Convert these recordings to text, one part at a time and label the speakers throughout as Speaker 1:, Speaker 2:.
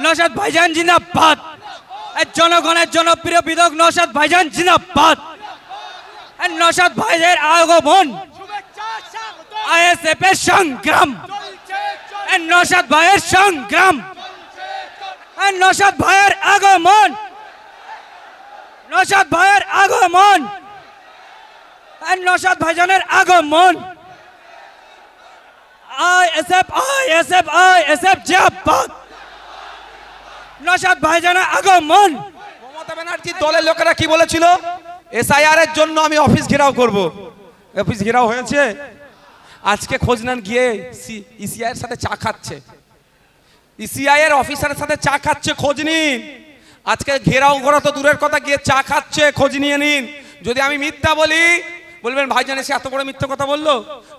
Speaker 1: নসাদ ভাইজান জিন্দাবাদ। জনগণের জনপ্রিয় বিধায়ক নসাদ ভাইজান জিন্দাবাদ। নসাদ ভাইদের আগমন আইএসএফ এর সংগ্রাম। নসাদ ভাইয়ের সংগ্রাম। নসাদ ভাইয়ের আগমন। নসাদ ভাইয়ের আগমন। নসাদ ভাইজানের আগমন। আইএসএফ আইএসএফ আইএসএফ জিন্দাবাদ। নসাদ ভাইজানের আগমন।
Speaker 2: মমতা ব্যানার্জির দলের লোকেরা কি বলেছিল? এসআইআর এর জন্য আমি অফিস ঘেরাও করব। অফিস ঘেরাও হয়েছে। আজকে খোঁজ নেন গিয়ে ইসিআই এর সাথে চা খাচ্ছে। ইসিআই এর অফিসারের সাথে চা খাচ্ছে, খোঁজ নিন। আজকে ঘেরাও করা তো দূরের কথা, গিয়ে চা খাচ্ছে, খোঁজ নিয়ে নিন। যদি আমি মিথ্যা বলি, বলবেন, ভাইজান এসে এত বড় মিথ্যা কথা বলল?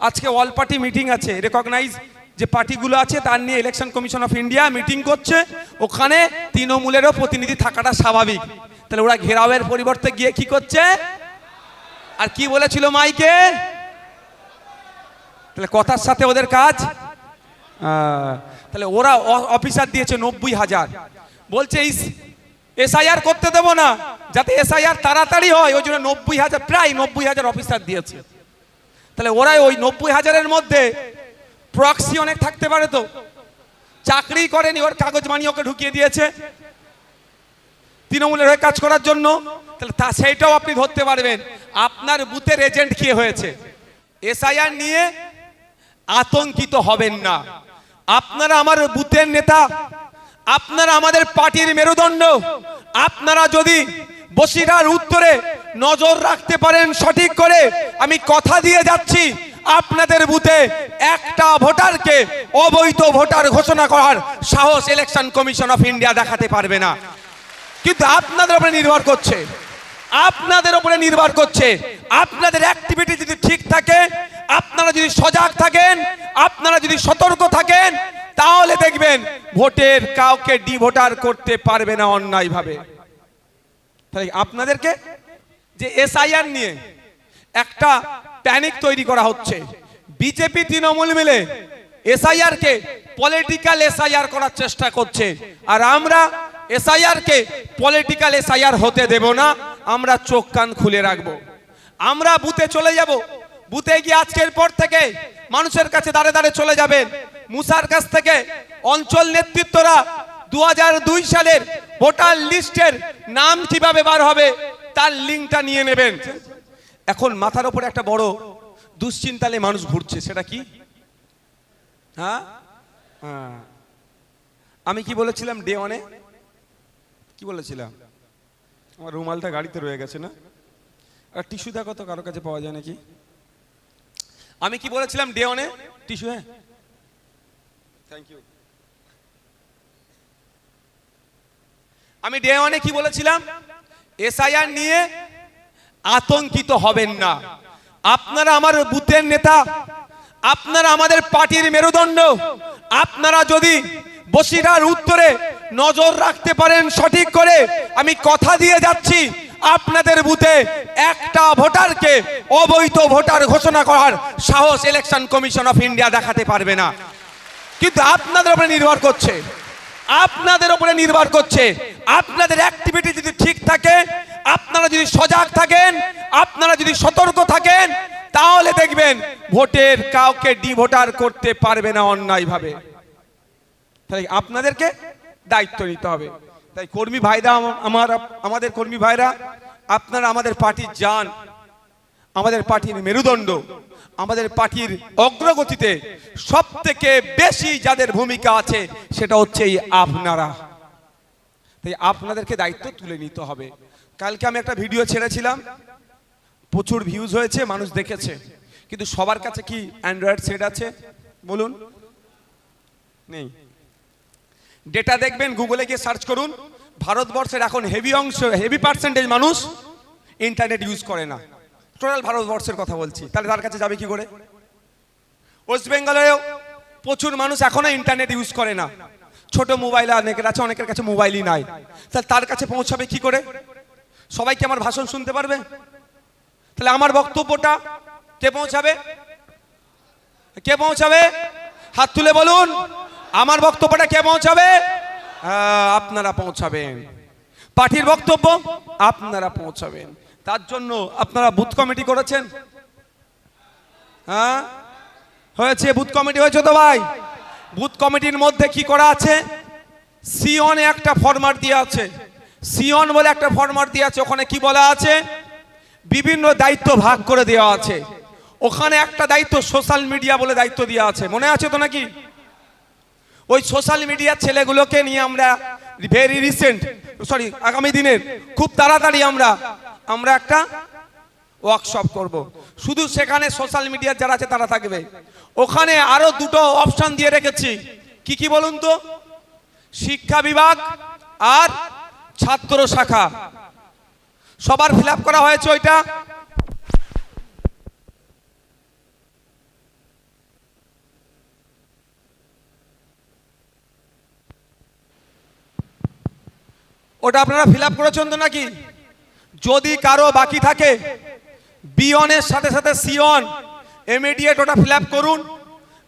Speaker 2: আজকে অল পার্টি মিটিং আছে রেকগনাইজ যে পার্টিগুলো আছে, তার নিয়ে Election Commission of India meeting করছে। ওখানে তৃণমূলেরও প্রতিনিধি থাকাটা স্বাভাবিক। তাহলে ওরা ঘেরাওয়ের পরিবর্তে গিয়ে কি করছে? আর কি বলেছিল মাইকে? তাহলে কথার সাথে ওদের কাজ। তাহলে ওরা অফিসার দিয়েছে নব্বই হাজার। বলছে এসআইআর করতে দেবো না। যাতে এসআইআর তাড়াতাড়ি হয়। ওই জন্য নব্বই হাজার, প্রায় নব্বই হাজার অফিসার দিয়েছে। তাহলে ওরাই ওই নব্বই হাজারের মধ্যে প্রক্সি অনেক থাকতে পারে তো। চাকরি করেনি, ওর কাগজ মানি ওকে ঢুকিয়ে দিয়েছে। তৃণমূলের হয়ে কাজ করার জন্য। তাহলে তা সেইটাও আপনি ধরতে পারবেন। আপনার বুথের এজেন্ট কি হয়েছে? এসআইআর নিয়ে আতঙ্কিত হবেন না। আপনারা আমার বুথের নেতা, আপনারা আমাদের পার্টির মেরুদণ্ড, আপনারা যদি বসিরার উত্তরে নজর রাখতে পারেন সঠিক করে, আমি কথা দিয়ে যাচ্ছি। আপনাদের বুথে একটা ভোটারকে অবৈধ ভোটার ঘোষণা করার সাহস ইলেকশন কমিশন অফ ইন্ডিয়া দেখাতে পারবে না। কিন্তু আপনাদের উপরে নির্ভর করছে। আপনাদের উপরে নির্ভর করছে। আপনাদের অ্যাক্টিভিটি যদি ঠিক থাকে, আপনারা যদি সজাগ থাকেন, আপনারা যদি সতর্ক থাকেন, তাহলে দেখবেন ভোটের কাউকে ডি ভোটার করতে পারবে না অন্যায়ভাবে। তাই আপনাদেরকে যে এসআইআর নিয়ে একটা প্যানিক তৈরি করা হচ্ছে। বিজেপি, তৃণমূল মিলে এসআইআর কে পলিটিক্যাল এসআইআর করার চেষ্টা করছে। আর আমরা এসআইআর কে পলিটিক্যাল এসআইআর হতে দেব না, আমরা চোখ কান খুলে রাখব। আমরা বুথে চলে যাব। বুথে গিয়ে আজকের পর থেকে মানুষের কাছে দাঁড়ে দাঁড়ে চলে যাবেন। মুসার কাছ থেকে অঞ্চল নেতৃত্বরা দু দুই সালের ভোটার লিস্টের নাম কীভাবে বার হবে, তার লিঙ্কটা নিয়ে নেবেন। এখন মাথার উপরে একটা বড় দুশ্চিন্তালে মানুষ ঘুরছে, সেটা কি? হ্যাঁ? হ্যাঁ। আমি কি বলেছিলাম ডে ওয়ানে কি বলেছিলাম? আমার রুমালটা গাড়িতে রয়ে গেছে না? আর টিস্যু দেখো তো, কারও কাছে পাওয়া যায় নাকি? আমি কি বলেছিলাম ডে ওয়ানে টিস্যু হ্যাঁ। থ্যাংক ইউ আমি ডে ওয়ানে কি বলেছিলাম? এসআইআর নিয়ে আতঙ্কিত হবেন না। আপনারা আমার বুথের নেতা, আপনারা আমাদের পার্টির মেরুদণ্ড, আপনারা যদি বসিরার উত্তরে নজর রাখতে পারেন সঠিক করে, আমি কথা দিয়ে যাচ্ছি, আপনাদের বুথে একটা ভোটারকে অবৈধ ভোটার ঘোষণা করার সাহস ইলেকশন কমিশন অফ ইন্ডিয়া দেখাতে পারবে না। কিন্তু আপনাদের উপরে নির্ভর করছে। আপনাদের উপরে নির্ভর করছে। আপনাদের অ্যাক্টিভিটি যদি ঠিক থাকে আপনারা যদি সজাগ থাকেন, আপনারা যদি সতর্ক থাকেন, তাহলে দেখবেন ভোটের কাউকে ডি ভোটার করতে পারবে না অন্যায়ভাবে। তাই আপনাদেরকে দায়িত্ব নিতে হবে। তাই কর্মী ভাইরা আমার, আমাদের কর্মী ভাইরা, আপনারা আমাদের পার্টির যান, আমাদের পার্টির মেরুদণ্ড, আমাদের পার্টির অগ্রগতিতে সব থেকে বেশি যাদের ভূমিকা আছে, সেটা হচ্ছে এই আপনারা। তাই আপনাদেরকে দায়িত্ব তুলে নিতে হবে। কালকে আমি একটা ভিডিও ছেড়েছিলাম। প্রচুর ভিউজ হয়েছে, মানুষ দেখেছে। কিন্তু সবার কাছে কি অ্যান্ড্রয়েড সেট আছে? বলুন। নেই। ডেটা দেখবেন গুগলে গিয়ে সার্চ করুন। ভারতবর্ষের এখন হেভি অংশ হেভি পার্সেন্টেজ মানুষ ইন্টারনেট ইউজ করে না। টোটাল ভারতবর্ষের কথা বলছি। তাহলে তার কাছে যাবে কি করে? ওয়েস্ট বেঙ্গলেও প্রচুর মানুষ এখনও ইন্টারনেট ইউজ করে না। ছোট মোবাইল অনেকের আছে, অনেকের কাছে মোবাইলই নাই। তাহলে তার কাছে পৌঁছাবে কি করে? সবাই কি আমার ভাষণ শুনতে পারবে? তাহলে আমার বক্তব্যটা কে পৌঁছাবে? কে পৌঁছাবে? হাত তুলে বলুন আমার বক্তব্যটা কে পৌঁছাবে? আহ, আপনারা পৌঁছাবেন। পার্টির বক্তব্য আপনারা পৌঁছাবেন। তার জন্য আপনারা বুথ কমিটি করেছেন? হ্যাঁ? হয়েছে বুথ কমিটি হয়েছে তো ভাই? বুথ কমিটির মধ্যে কি করা আছে? সিওনে একটা ফরম্যাট দিয়ে আছে। সিওন বলে একটা ফরম্যাট দিয়ে আছে, ওখানে কি বলা আছে? বিভিন্ন দায়িত্ব ভাগ করে দেওয়া আছে। ওখানে একটা দায়িত্ব সোশ্যাল মিডিয়া বলে দায়িত্ব দেওয়া আছে। মনে আছে তো নাকি? ওই সোশ্যাল মিডিয়ার ছেলেগুলোকে নিয়ে আমরা ভেরি রিসেন্ট সরি আগামী দিনের খুব তাড়াতাড়ি আমরা আমরা একটা ওয়ার্কশপ করব। শুধু সেখানে সোশ্যাল মিডিয়ার যারা আছে তারা থাকবে। ওখানে আরও দুটো অপশন দিয়ে রেখেছি। কি কি বলুন তো? শিক্ষা বিভাগ আর ছাত্র শাখা। সবার ফিল করা হয়েছে ওইটা? ওটা আপনারা ফিল আপ করেছেন তো নাকি? যদি কারও বাকি থাকে বিয়নের সাথে সাথে সিয়ন ইমিডিয়েট ওটা ফিল করুন।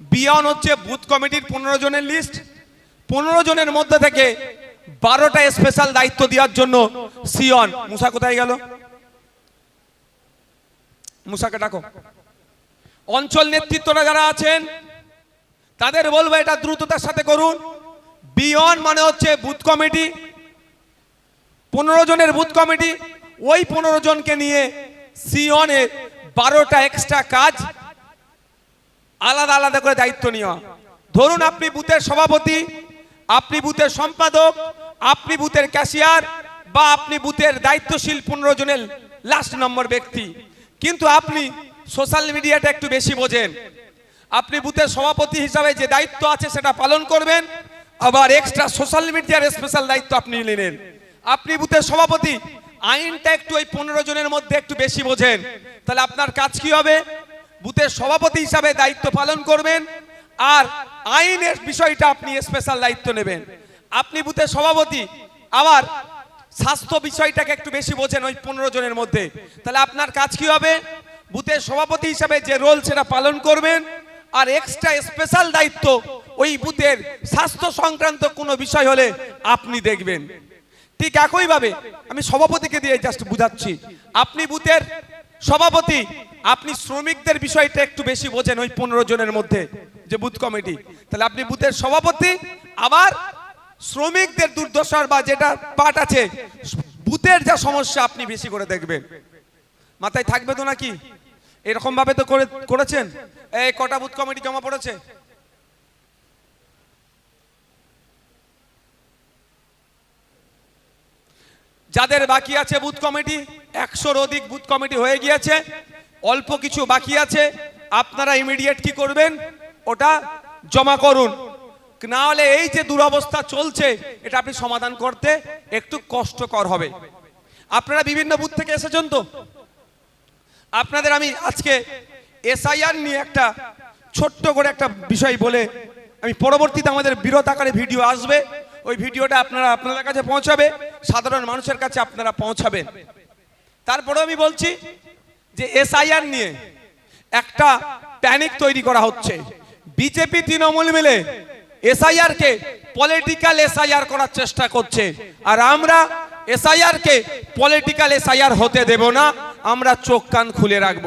Speaker 2: বিয়ন হচ্ছে বুথ কমিটির পনেরো জনের লিস্ট পনেরো জনের মধ্যে থেকে বারোটা স্পেশাল দায়িত্ব দেওয়ার জন্য সিয়ন, মুসা কোথায় গেল? মুসাকে ডাকো। অঞ্চল নেতৃত্বরা যারা আছেন, তাদের বলব এটা দ্রুততার সাথে করুন। বিয়ন মানে হচ্ছে বুথ কমিটি, পনেরো জনের বুথ কমিটি, ওই পনেরো জনকে নিয়ে সিওনে বারোটা এক্সট্রা কাজ আলাদা আলাদা করে দায়িত্ব নেওয়া। ধরুন আপনি বুথের সভাপতি আপনি বুথের সম্পাদক, আপনি বুথের ক্যাশিয়ার বা আপনি বুথের দায়িত্বশীল পনেরো জনের লাস্ট নম্বর ব্যক্তি। কিন্তু আপনি সোশ্যাল মিডিয়াটা একটু বেশি বোঝেন। আপনি বুথের সভাপতি হিসাবে যে দায়িত্ব আছে সেটা পালন করবেন, আবার এক্সট্রা সোশ্যাল মিডিয়ার স্পেশাল দায়িত্ব আপনি নিলেন। আপনি বুথের সভাপতি, আইনটা একটু ওই পনেরো জনের মধ্যে একটু বেশি বোঝেন। তাহলে আপনার কাজ কি হবে? বুথের সভাপতি হিসাবে দায়িত্ব পালন করবেন আর আইনের বিষয়টা আপনি স্পেশাল দায়িত্ব নেবেন। আপনি বুথের সভাপতি, আবার স্বাস্থ্য বিষয়টাকে একটু বেশি বোঝেন ওই পনেরো জনের মধ্যে। তাহলে আপনার কাজ কি হবে? বুথের সভাপতি হিসাবে যে রোল সেটা পালন করবেন, আর এক্সট্রা স্পেশাল দায়িত্ব ওই বুথের স্বাস্থ্য সংক্রান্ত কোনো বিষয় হলে আপনি দেখবেন। ঠিক একইভাবে আমি সভাপতিকে দিয়ে জাস্ট বুঝাচ্ছি। আপনি বুথের সভাপতি আপনি শ্রমিকদের বিষয়টা একটু বেশি বোঝেন ওই পনেরো জনের মধ্যে, যে বুথ কমিটি। তাহলে আপনি বুথের সভাপতি, আবার শ্রমিকদের দুর্দশার বা যেটা পার্ট আছে, বুথের যা সমস্যা আপনি বেশি করে দেখবেন। মাথায় থাকবে তো নাকি? এরকম ভাবে তো করে করেছেন? এই কটা বুথ কমিটি জমা পড়েছে? যাদের বাকি আছে বুথ কমিটি, একশোর অধিক বুথ কমিটি হয়ে গিয়েছে। অল্প কিছু বাকি আছে, আপনারা ইমিডিয়েট কি করবেন? ওটা জমা করুন। না হলে এই যে দুরবস্থা চলছে, এটা আপনি সমাধান করতে একটু কষ্টকর হবে। আপনারা বিভিন্ন বুথ থেকে এসেছেন তো? আপনাদের আমি আজকে এসআইআর নিয়ে একটা ছোট্ট করে একটা বিষয় বলে আমি পরবর্তীতে আমাদের বিরত আকারে ভিডিও আসবে। ওই ভিডিওটা আপনারা, আপনাদের কাছে পৌঁছাবে, সাধারণ মানুষের কাছে আপনারা পৌঁছাবেন। তারপরে আমি বলছি যে এসআইআর নিয়ে একটা প্যানিক তৈরি করা হচ্ছে। বিজেপি তৃণমূল মিলে এসআইআর কে পলিটিক্যাল এসআইআর করার চেষ্টা করছে। আর আমরা এসআইআর কে পলিটিক্যাল এসআইআর হতে দেব না, আমরা চোখ কান খুলে রাখব।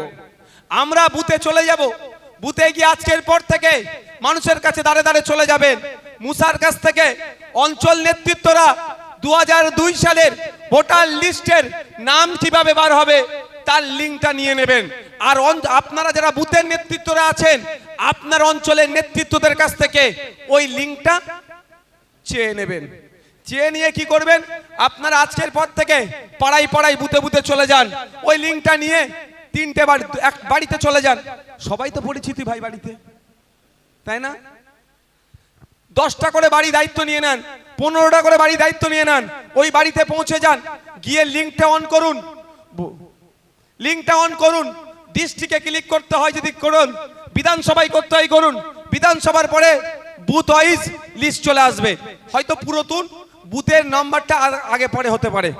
Speaker 2: আমরা বুথে চলে যাব। বুথে গিয়ে আজকের পর থেকে মানুষের কাছে দাঁড়ে দাঁড়ে চলে যাবেন। মুসার কাছ থেকে অঞ্চল নেতৃত্বরা দু হাজার দুই সালের ভোটার লিস্টের নাম কীভাবে বার হবে তার লিঙ্কটা নিয়ে নেবেন। আর আপনারা যারা বুথের নেতৃত্বরা আছেন, আপনার অঞ্চলের নেতৃত্বদের কাছ থেকে ওই লিঙ্কটা চেয়ে নেবেন। চেয়ে নিয়ে কি করবেন? আপনারা আজকের পর থেকে পাড়াই পাড়াই বুতে বুতে চলে যান। ওই লিঙ্কটা নিয়ে তিনটে বাড়ি, এক বাড়িতে চলে যান। সবাই তো পরিচিতি ভাই বাড়িতে। তাই না? দশটা করে বাড়ি দায়িত্ব নিয়ে নেন, পনেরোটা করে বাড়ি দায়িত্ব নিয়ে নেন, ওই বাড়িতে পৌঁছে যান, গিয়ে লিঙ্কটা অন করুন। লিঙ্কটা অন করুন। ডিস্ট্রিক্টে ক্লিক করতে হয় যদি করুন, বিধানসভায় করতে হয় করুন। বিধানসভার পরে বুথ ওয়াইজ লিস্ট চলে আসবে। হয়তো পুরাতন, বুথের নাম্বারটা আগে পরে হতে পারে।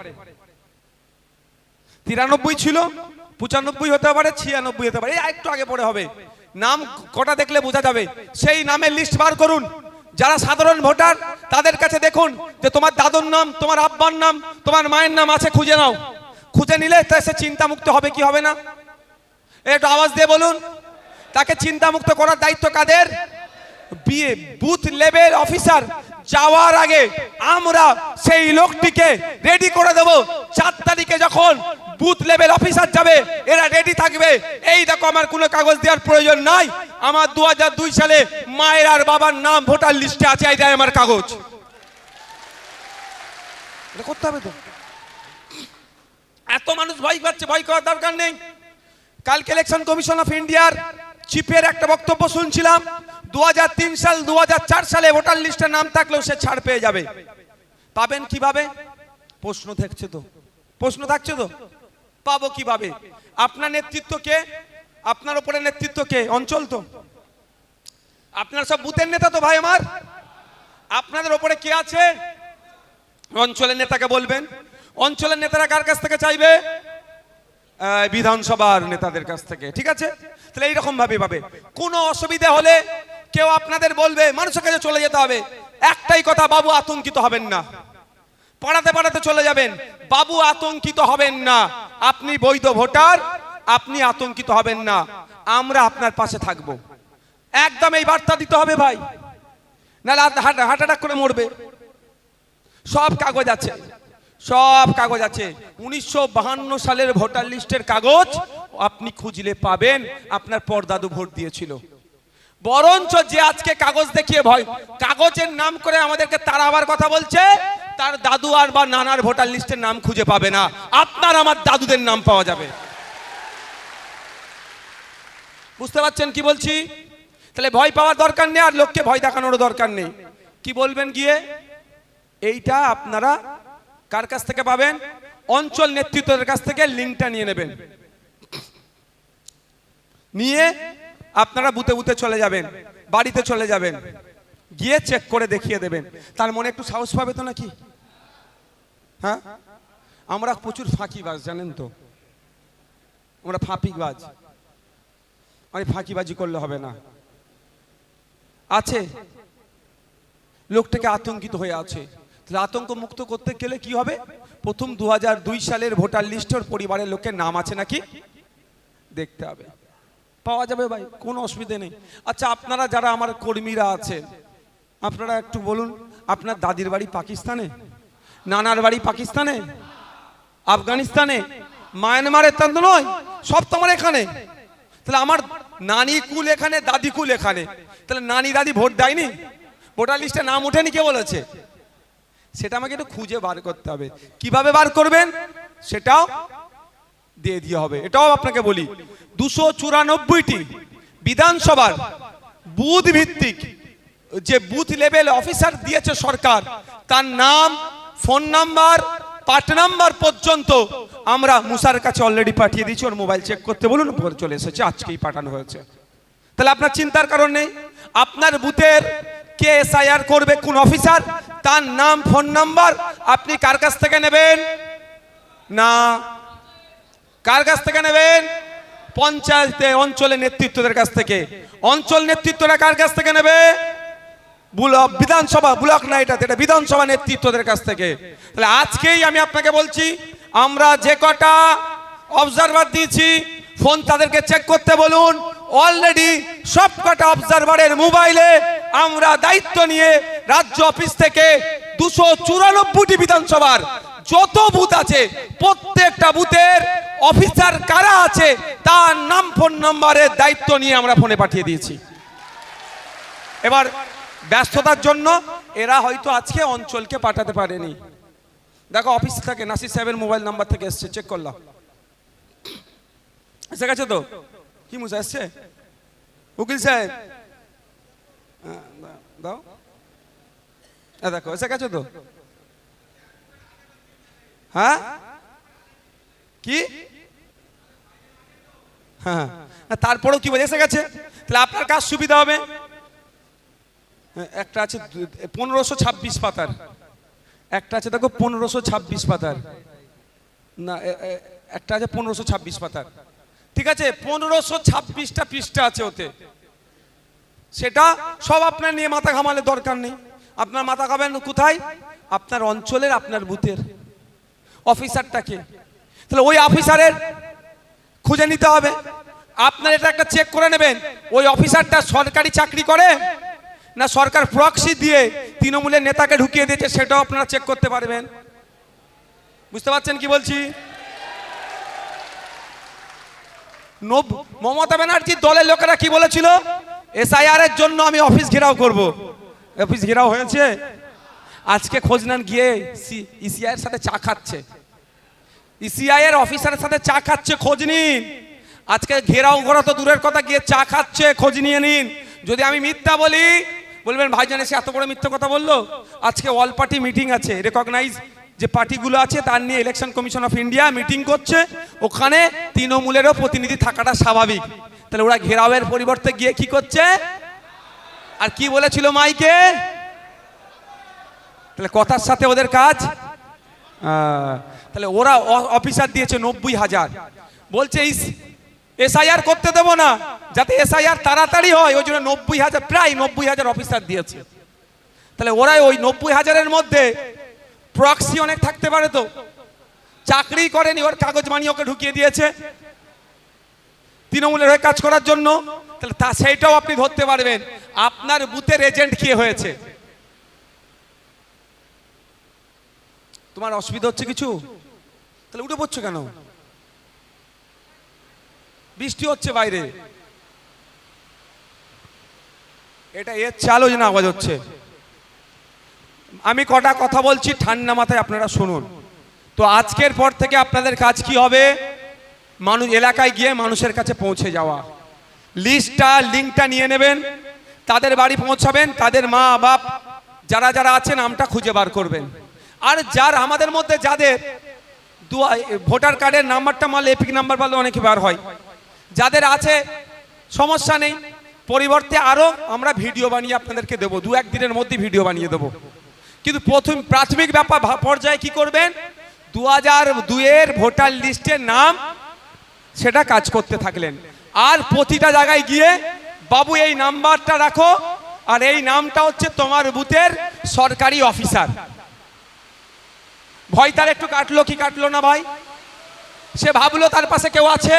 Speaker 2: তিরানব্বই ছিল, পঁচানব্বই হতে পারে, ছিয়ানব্বই হতে পারে। একটু আগে পরে হবে। নাম কটা দেখলে বোঝা যাবে। সেই নামের লিস্ট বার করুন। যারা সাধারণ ভোটার, তাদের কাছে দেখুন যে তোমার দাদুর নাম, তোমার আব্বার নাম, তোমার মায়ের নাম আছে, খুঁজে নাও। খুঁজে নিলে তা সে চিন্তামুক্ত হবে, কি হবে না? একটু আওয়াজ দিয়ে বলুন। তাকে চিন্তামুক্ত করার দায়িত্ব কাদের? বিয়ে বুথ লেভেল অফিসার যাওয়ার আগে আমরা সেই লোকটিকে রেডি করে দেব। চার তারিখে যখন বুথ লেভেল অফিসার যাবে, এরা রেডি থাকবে। এই দেখো আমার কোনো কাগজ দেওয়ার প্রয়োজন নাই। আমার দু দুই সালে মায়ের আর বাবার নাম ভোটার লিস্টে আছে এইটাই আমার কাগজ। এটা করতে হবে তো? এত মানুষ ভয় পাচ্ছে, ভয় করার দরকার নেই। কালকে ইলেকশন কমিশন অফ ইন্ডিয়ার চিফের একটা বক্তব্য শুনছিলাম। দু হাজার তিন সাল, দুহাজার চার সালে ভোটার লিস্টে নাম থাকলেও সে ছাড় পেয়ে যাবে। পাবেন কীভাবে? প্রশ্ন থাকছে তো। প্রশ্ন থাকছে তো? পাবো কীভাবে? আপনার নেতৃত্ব কে? আপনার উপরে নেতৃত্ব কে? অঞ্চল তো। আপনার সব বুথের নেতা তো ভাই আমার। আপনাদের ওপরে কে আছে? অঞ্চলের নেতাকে বলবেন। অঞ্চলের নেতারা কার কাছ থেকে চাইবে? বিধানসভার নেতাদের কাছ থেকে, ঠিক আছে? তাহলে এইরকম ভাবে পাবে কোনো অসুবিধা হলে কেউ আপনাদের বলবে, মানুষের কাছে চলে যেতে হবে। একটাই কথা, বাবু আতঙ্কিত হবেন না। পড়াতে পড়াতে চলে যাবেন। বাবু আতঙ্কিত হবেন না। আপনি বৈধ ভোটার, আপনি আতঙ্কিত হবেন না। আমরা আপনার পাশে থাকব। একদম এই বার্তা দিতে হবে ভাই। নাহলে হার্ট অ্যাটাক করে মরবে। সব কাগজ আছে। সব কাগজ আছে। উনিশশো সালের ভোটার লিস্টের কাগজ আপনি খুঁজলে পাবেন, আপনার পরদাদু ভোট দিয়েছিল। বরঞ্চ যে আজকে কাগজ দেখিয়ে ভয়, কাগজের নাম করে আমাদেরকে তার আবার কথা বলছে, তার দাদু আর বা নানার ভোটার লিস্টের নাম খুঁজে পাবে না। আপনার আমার দাদুদের নাম পাওয়া যাবে। বুঝতে পারছেন কি বলছি? তাহলে ভয় পাওয়ার দরকার নেই আর লোককে ভয় দেখানোরও দরকার নেই। কি বলবেন গিয়ে? এইটা আপনারা কার কাছ থেকে পাবেন? অঞ্চল নেতৃত্বের কাছ থেকে লিঙ্কটা নিয়ে নেবেন। নিয়ে আপনারা বুতে বুতে চলে যাবেন, বাড়িতে চলে যাবেন, গিয়ে চেক করে দেখিয়ে দেবেন। তার মনে একটু সাহস পাবে তো নাকি? হ্যাঁ? আমরা প্রচুর ফাঁকিবাজ জানেন তো? আমরা ফাঁপিবাজ আমি ফাঁকিবাজি করলে হবে না। আছে। লোকটাকে আতঙ্কিত হয়ে আছে। তাহলে আতঙ্ক মুক্ত করতে গেলে কি হবে? প্রথম দু দুই সালের ভোটার লিস্টের পরিবারের লোকের নাম আছে নাকি? দেখতে হবে। পাওয়া যাবে ভাই, কোনো অসুবিধে নেই। আচ্ছা আপনারা যারা আমার কর্মীরা আছেন, আপনারা একটু বলুন, আপনার দাদির বাড়ি পাকিস্তানে? নানার বাড়ি পাকিস্তানে? আফগানিস্তানে? মায়ানমারে তো নয়, সব তো আমার এখানে। তাহলে আমার নানি কুল এখানে, দাদি কুল এখানে। তাহলে নানি দাদি ভোট দেয়নি? ভোটার লিস্টে নাম ওঠেনি কে বলেছে? সেটা আমাকে একটু খুঁজে বার করতে হবে। কীভাবে বার করবেন? সেটাও দিয়ে দিয়ে হবে। এটাও আপনাকে বলি। দুশো চুরানব্বইটি বিধানসভার বুথ ভিত্তিক যে বুথ লেভেল অফিসার দিয়েছে সরকার, তার নাম, ফোন নাম্বার পার্ট নাম্বার পর্যন্ত আমরা মুসার কাছে অলরেডি পাঠিয়ে দিয়েছি। ওর মোবাইল চেক করতে বলুন চলে এসেছে, আজকেই পাঠানো হয়েছে। তাহলে আপনার চিন্তার কারণ নেই। আপনার বুথের কে এসআইআর করবে, কোন অফিসার? তার নাম, ফোন নাম্বার আপনি কার কাছ থেকে নেবেন? না। কার কাছ থেকে নেবেন? পঞ্চায়েতে অঞ্চলে নেতৃত্বদের কাছ থেকে। অঞ্চল নেতৃত্বরা কার কাছ থেকে নেবে? ব্লক, বিধানসভা, ব্লক না এটা এটা বিধানসভা নেতৃত্বদের কাছ থেকে। তাহলে আজকেই আমি আপনাকে বলছি, আমরা যে কটা অবজারভার দিয়েছি ফোন তাদেরকে চেক করতে বলুন। অলরেডি সব কটা অবজারভারের মোবাইলে আমরা দায়িত্ব নিয়ে রাজ্য অফিস থেকে দুশো চুরানব্বইটি বিধানসভার যত বুথ আছে প্রত্যেকটা বুথের অফিসার কারা আছে তার নাম ফোন নাম্বারের দায়িত্ব নিয়ে আমরা ফোনে পাঠিয়ে দিয়েছি। এবার ব্যস্ততার জন্য এরা হয়তো আজকে অঞ্চলকে পাঠাতে পারেনি। দেখো অফিস থেকে নাসির সাহেবের মোবাইল নাম্বার থেকে এসছে চেক করলাম। এসে গেছে তো? কি মুসা এসছে? উকিল সাহেব। হ্যাঁ, দাও। দেখো এসে গেছো তো? হ্যাঁ? কি? হ্যাঁ হ্যাঁ, তারপরেও কি বলে? এসে গেছে? তাহলে আপনার কাজ সুবিধা হবে। হ্যাঁ, একটা আছে পনেরোশো ছাব্বিশ পাতার। একটা আছে দেখো পনেরোশো ছাব্বিশ পাতার। না একটা আছে পনেরোশো ছাব্বিশ পাতার। ঠিক আছে? পনেরোশো ছাব্বিশটা পৃষ্ঠা আছে ওতে। সেটা সব আপনার নিয়ে মাথা ঘামালে দরকার নেই। আপনার মাথা ঘামেন কোথায়? আপনার অঞ্চলের, আপনার বুথের। অফিসারটাকে তাহলে ওই অফিসারের খুঁজে নিতে হবে। আপনার এটা একটা চেক করে নেবেন, ওই অফিসারটা সরকারি চাকরি করে না সরকার প্রক্সি দিয়ে তৃণমূলের নেতাকে ঢুকিয়ে দিয়েছে, সেটাও আপনারা চেক করতে পারবেন। বুঝতে পারছেন কি বলছি? মমতা ব্যানার্জির দলের লোকেরা কি বলেছিল? এসআইআর এর জন্য আমি অফিস ঘেরাও করব। অফিস ঘেরাও হয়েছে? আজকে খোঁজ নেন গিয়ে ইসিআই এর সাথে চা খাচ্ছে। ইসিআই এর অফিসারের সাথে চা খাচ্ছে, খোঁজ নিন। আজকে ঘেরাও করা তো দূরের কথা, গিয়ে চা খাচ্ছে, খোঁজ নিয়ে নিন। যদি আমি মিথ্যা বলি, বলবেন, ভাইজান এসে এত বড় মিথ্যা কথা বলল? আজকে অল পার্টি মিটিং আছে। রেকগনাইজ যে পার্টিগুলো আছে, তার নিয়ে Election Commission of India meeting করছে। ওখানে তৃণমূলেরও প্রতিনিধি থাকাটা স্বাভাবিক। তাহলে ওরা ঘেরাওয়ের পরিবর্তে গিয়ে কি করছে? আর কি বলেছিল মাইকে? তাহলে কথার সাথে ওদের কাজ? তাহলে ওরা অফিসার দিয়েছে নব্বই হাজার। বলছে এসআইআর করতে দেবো না, যাতে এসআইআর তাড়াতাড়ি হয়। ওই জন্য নব্বই হাজার, প্রায় নব্বই হাজার অফিসার দিয়েছে। তাহলে ওরাই ওই নব্বই হাজারের মধ্যে প্রক্সি অনেক থাকতে পারে তো। চাকরি করেনি, ওর কাগজ বানিয়ে ওকে ঢুকিয়ে দিয়েছে। তৃণমূলের হয়ে কাজ করার জন্য তাহলে তা সেইটাও আপনি ধরতে পারবেন। আপনার বুথের এজেন্ট কে হয়েছে? তোমার অসুবিধা হচ্ছে কিছু? তাহলে উঠে পড়ছো কেন? বৃষ্টি হচ্ছে বাইরে। এটা এর চালোচনা আওয়াজ হচ্ছে। আমি কটা কথা বলছি, ঠান্ডা মাথায় আপনারা শুনুন। তো আজকের পর থেকে আপনাদের কাজ কি হবে? মানুষ এলাকায় গিয়ে মানুষের কাছে পৌঁছে যাওয়া। লিস্টটা, লিঙ্কটা নিয়ে নেবেন। তাদের বাড়ি পৌঁছাবেন, তাদের মা, বাপ, যারা যারা আছে, নামটা খুঁজে বার করবেন। আর যার আমাদের মধ্যে যাদের ভোটার কার্ডের নাম্বারটা মারলে এপিক নাম্বার পারলে অনেকে বার হয়। যাদের আছে, সমস্যা নেই। পরিবর্তে আরও আমরা ভিডিও বানিয়ে আপনাদেরকে দেবো। দু একদিনের মধ্যে ভিডিও বানিয়ে দেবো। কিন্তু প্রথম প্রাথমিক ব্যাপার পর্যায়ে কি করবেন? দু হাজার দুয়ের ভোটার লিস্টের নাম, সেটা কাজ করতে থাকলেন। আর প্রতিটা জায়গায় গিয়ে, বাবু, এই নাম্বারটা রাখো। আর এই নামটা হচ্ছে তোমার বুথের সরকারি অফিসার। ভয় তার একটু কাটলো কি কাটলো না ভাই? সে ভাবলো তার পাশে কেউ আছে?